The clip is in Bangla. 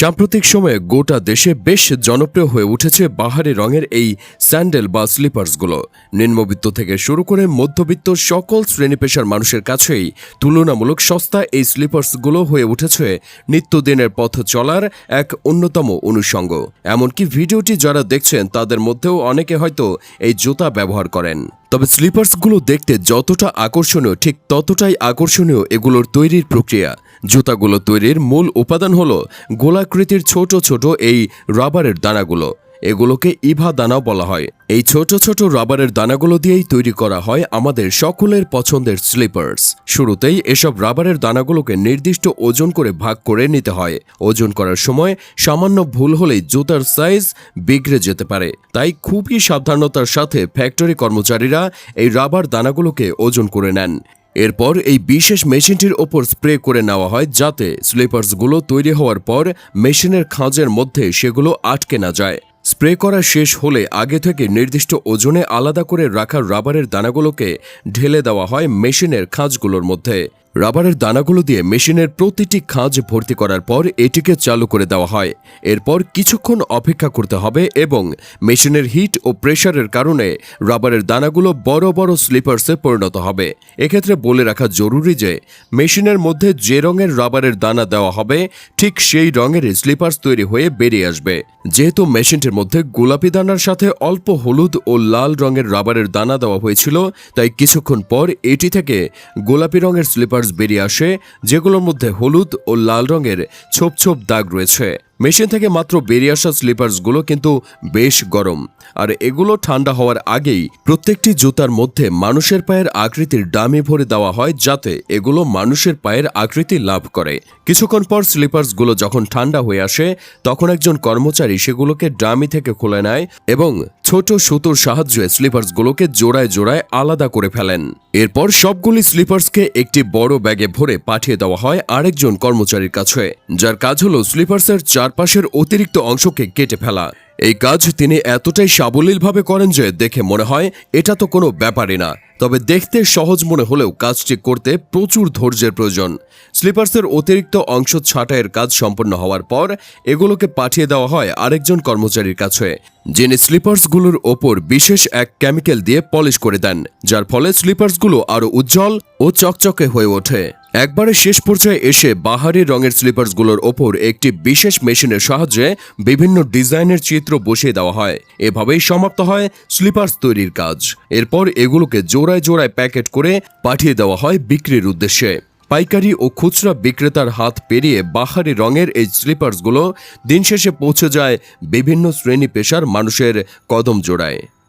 সাম্প্রতিক সময়ে গোটা দেশে বেশ জনপ্রিয় হয়ে উঠেছে বাহারি রঙের এই স্যান্ডেল বা স্লিপার্সগুলো। নিম্নবিত্ত থেকে শুরু করে মধ্যবিত্ত সকল শ্রেণি পেশার মানুষের কাছেই তুলনামূলক সস্তা এই স্লিপার্সগুলো হয়ে উঠেছে নিত্যদিনের পথ চলার এক অন্যতম অনুষঙ্গ। এমনকি ভিডিওটি যারা দেখছেন তাদের মধ্যেও অনেকে হয়তো এই জুতা ব্যবহার করেন। তবে স্লিপার্সগুলো দেখতে যতটা আকর্ষণীয়, ঠিক ততটাই আকর্ষণীয় এগুলোর তৈরির প্রক্রিয়া। জুতাগুলো তৈরির মূল উপাদান হল গোলাকৃতির ছোট ছোট এই রাবারের দানাগুলো। এগুলোকে ইভা দানাও বলা হয়। এই ছোট ছোট রাবারের দানাগুলো দিয়েই তৈরি করা হয় আমাদের সকলের পছন্দের স্লিপার্স শুরুতেই এসব রাবারের দানাগুলোকে নির্দিষ্ট ওজন করে ভাগ করে নিতে হয়। ওজন করার সময় সামান্য ভুল হলেই জুতার সাইজ বিগড়ে যেতে পারে। তাই খুবই সাবধানতার সাথে ফ্যাক্টরি কর্মচারীরা এই রাবার দানাগুলোকে ওজন করে নেন। এরপর এই বিশেষ মেশিনটির ওপর স্প্রে করে নেওয়া হয় যাতে স্লিপার্সগুলো তৈরি হওয়ার পর মেশিনের খাঁজের মধ্যে সেগুলো আটকে না যায়। স্প্রে করা শেষ হলে আগে থেকে নির্দিষ্ট ওজনে আলাদা করে রাখা রাবারের দানাগুলোকে ঢেলে দেওয়া হয় মেশিনের খাঁজগুলোর মধ্যে। রাবারের দানাগুলো দিয়ে মেশিনের প্রতিটি খাঁজ ভর্তি করার পর এটিকে চালু করে দেওয়া হয়। এরপর কিছুক্ষণ অপেক্ষা করতে হবে এবং মেশিনের হিট ও প্রেশারের কারণে রাবারের দানাগুলো বড় বড় স্লিপার্সে পরিণত হবে। এক্ষেত্রে বলে রাখা জরুরি যে, মেশিনের মধ্যে যে রঙের রাবারের দানা দেওয়া হবে, ঠিক সেই রঙের স্লিপার্স তৈরি হয়ে বেরিয়ে আসবে। যেহেতু মেশিনটির মধ্যে গোলাপি দানার সাথে অল্প হলুদ ও লাল রঙের রাবারের দানা দেওয়া হয়েছিল, তাই কিছুক্ষণ পর এটি থেকে গোলাপি রঙের স্লিপার্স বেরিয়ে আসে যেগুলোর মধ্যে হলুদ ও লাল রঙের ছোপ ছোপ দাগ রয়েছে। মেশিন থেকে মাত্র বেরিয়ে আসা স্লিপার্সগুলো কিন্তু বেশ গরম। আর এগুলো ঠান্ডা হওয়ার আগেই প্রত্যেকটি জুতার মধ্যে মানুষের পায়ের আকৃতির ডামি ভরে দেওয়া হয় যাতে এগুলো মানুষের পায়ের আকৃতি লাভ করে। কিছুক্ষণ পর স্লিপার্সগুলো যখন ঠান্ডা হয়ে আসে, তখন একজন কর্মচারী সেগুলোকে ডামি থেকে খুলে নেয় এবং ছোট সুতোর সাহায্যে স্লিপার্সগুলোকে জোড়ায় জোড়ায় আলাদা করে ফেলেন। এরপর সবগুলি স্লিপার্সকে একটি বড় ব্যাগে ভরে পাঠিয়ে দেওয়া হয় আরেকজন কর্মচারীর কাছে। যার কাজ হলো স্লিপার্সের চারপাশের অতিরিক্ত অংশকে কেটে ফেলা। এই কাজ তিনি এতটাই সাবলীলভাবে করেন যে দেখে মনে হয় এটা তো কোনো ব্যাপারই না। তবে দেখতে সহজ মনে হলেও কাজটি করতে প্রচুর ধৈর্যের প্রয়োজন। স্লিপার্সের অতিরিক্ত অংশ ছাঁটাইয়ের কাজ সম্পন্ন হওয়ার পর এগুলোকে পাঠিয়ে দেওয়া হয় আরেকজন কর্মচারীর কাছে, যিনি স্লিপার্সগুলোর ওপর বিশেষ এক কেমিক্যাল দিয়ে পলিশ করে দেন, যার ফলে স্লিপার্সগুলো আরও উজ্জ্বল ও চকচকে হয়ে ওঠে। একবারে শেষ পর্যায়ে এসে বাহারি রঙের স্লিপার্সগুলোর ওপর একটি বিশেষ মেশিনের সাহায্যে বিভিন্ন ডিজাইনের চিত্র বসিয়ে দেওয়া হয়। এভাবেই সমাপ্ত হয় স্লিপার্স তৈরির কাজ। এরপর এগুলোকে জোড়ায় জোড়ায় প্যাকেট করে পাঠিয়ে দেওয়া হয় বিক্রির উদ্দেশ্যে। পাইকারি ও খুচরা বিক্রেতার হাত পেরিয়ে বাহারি রঙের এই স্লিপার্সগুলো দিন শেষে পৌঁছে যায় বিভিন্ন শ্রেণি পেশার মানুষের কদম জোড়ায়।